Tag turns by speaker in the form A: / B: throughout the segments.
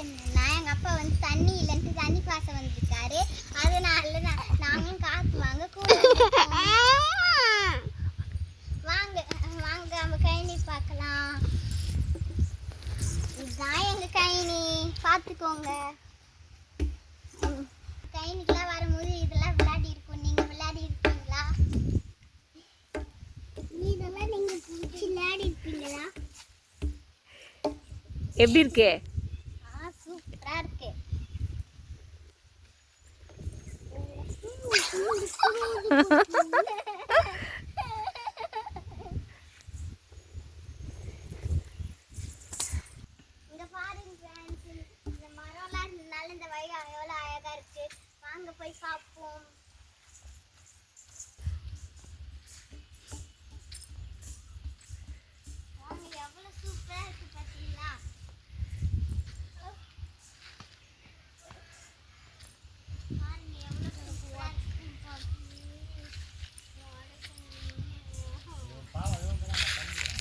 A: என்னன்னா எங்க அப்பா வந்து தண்ணி இல்லைன்ட்டு தண்ணி பாச வந்திருக்காரு. அதனால நான் நாங்களும் காத்து வாங்க கூட. வாங்க வாங்க நம்ம கைனி பார்க்கலாம். இதுதான் எங்க கைனி பார்த்துக்கோங்க. ம், கைனிக்கெல்லாம் வரும்போது இதெல்லாம் விளையாடி இருக்கோம் நீங்க விளையாடி இருக்கீங்களா இதெல்லாம் நீங்க பிடிச்சி விளையாடி இருப்பீங்களா?
B: எப்படி இருக்கே
A: ஆ சூப்பரா இருக்கு இங்க பாருங்க friends, இந்த மரம்லாம் இருந்தனால இந்த வழி எவ்வளவு அழகா இருக்கு வாங்க போய் சாப்பிடுவோம் வாங்க எவ்வளவு சூப்பரா எவ்வளவு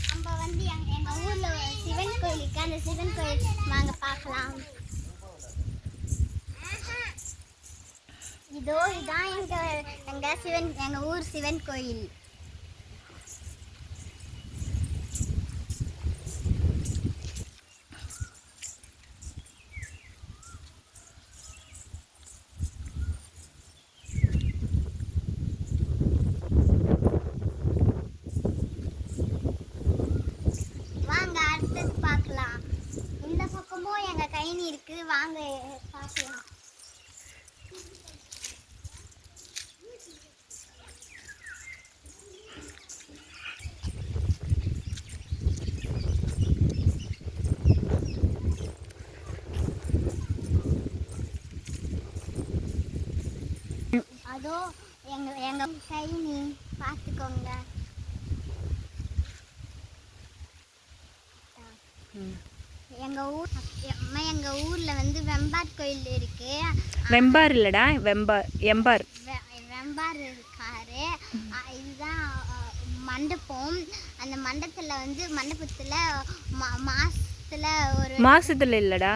A: நம்ம வந்து எங்க எங்க ஊர்ல ஒரு சிவன் கோயிலுக்கு அந்த சிவன் கோயில் வாங்க பார்க்கலாம். இதோ இதான் எங்க எங்க சிவன் எங்க ஊர் சிவன் கோயில். வாங்க அடுத்தது பார்க்கலாம். இந்த பக்கமும் எங்க கைனி இருக்கு. வாங்க பார்க்கலாம். அதோ எங்க எங்க கைனி பார்த்துக்கோங்க எங்க ஊர் அம்மா எங்க ஊர்ல வந்து வெம்பார் கோயில் இருக்கு.
B: வெம்பார் இல்லடா வெம்பார் எம்பார்.
A: வெம்பார் இருக்காரு. இதுதான் மண்டபம். அந்த மண்டபத்துல வந்து மண்டபத்துல மா- மாசத்துல ஒரு
B: மாசத்துல இல்லடா.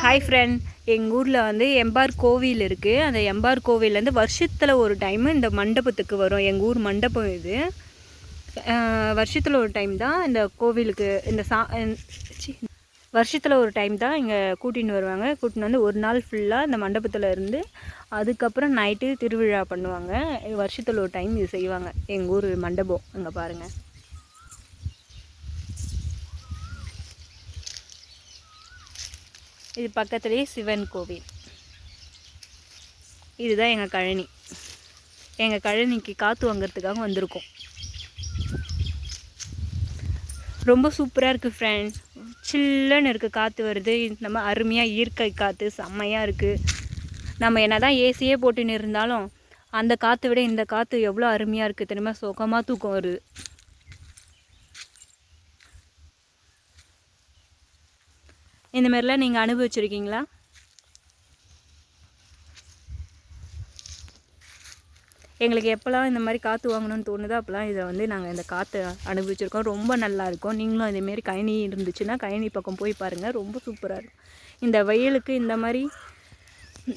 B: ஹாய் ஃப்ரெண்ட் எங்கள் ஊரில் வந்து எம்பார் கோவில் இருக்குது அந்த எம்பார் கோவிலேருந்து வருஷத்தில் ஒரு டைம் இந்த மண்டபத்துக்கு வரும். எங்கள் ஊர் மண்டபம் இது. வருஷத்தில் ஒரு டைம் தான் இந்த கோவிலுக்கு இந்த சா வருஷத்தில் ஒரு டைம் தான் இங்கே கூட்டின்னு வருவாங்க. கூட்டின்னு வந்து ஒரு நாள் ஃபுல்லாக இந்த மண்டபத்தில் இருந்து அதுக்கப்புறம் நைட்டு திருவிழா பண்ணுவாங்க. வருஷத்தில் ஒரு டைம் இது செய்வாங்க. எங்கள் ஊர் மண்டபம் அங்கே பாருங்கள் இது பக்கத்துலேயே சிவன் கோவில். இதுதான் எங்கள் கழனி. எங்கள் கழனிக்கு காற்று வாங்கிறதுக்காக வந்திருக்கோம். ரொம்ப சூப்பராக இருக்குது ஃப்ரெண்ட்ஸ் சில்லுன்னு இருக்குது காற்று வருது. நம்ம அருமையாக இயற்கை காற்று செம்மையாக இருக்குது நம்ம என்ன தான் ஏசியே போட்டுன்னு இருந்தாலும் அந்த காற்றை விட இந்த காற்று எவ்வளோ அருமையாக இருக்குது தெரியுமா? சுகமாக தூக்கம் வருது. இந்த மாதிரிலாம் நீங்கள் அனுபவிச்சிருக்கீங்களா? எங்களுக்கு எப்போல்லாம் இந்த மாதிரி காற்று வாங்கணும்னு தோணுதோ அப்போல்லாம் இதை வந்து நாங்கள் இந்த காற்று அனுபவிச்சிருக்கோம். ரொம்ப நல்லாயிருக்கும் நீங்களும் இதேமாரி கயனி இருந்துச்சுன்னா கயனி பக்கம் போய் பாருங்கள் ரொம்ப சூப்பராக இருக்கும். இந்த வெயிலுக்கு இந்த மாதிரி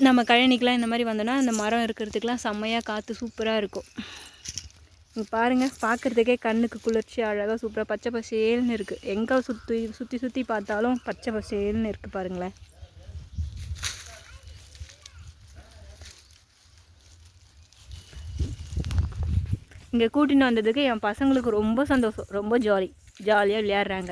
B: நம்ம கழனிக்கெலாம் இந்த மாதிரி வந்தோன்னா இந்த மரம் இருக்கிறதுக்கெலாம் செம்மையாக காற்று சூப்பராக இருக்கும். பாருங்கள் பார்க்குறதுக்கே கண்ணுக்கு குளிர்ச்சி அழகாக சூப்பராக பச்சை பசேல்னு இருக்குது எங்கே சுற்றி சுற்றி சுற்றி பார்த்தாலும் பச்சை பசேல்னு இருக்குது பாருங்களேன். இங்கே கூட்டின்னு வந்ததுக்கு என் பசங்களுக்கு ரொம்ப சந்தோஷம். ரொம்ப ஜாலி. ஜாலியாக விளையாடுறாங்க.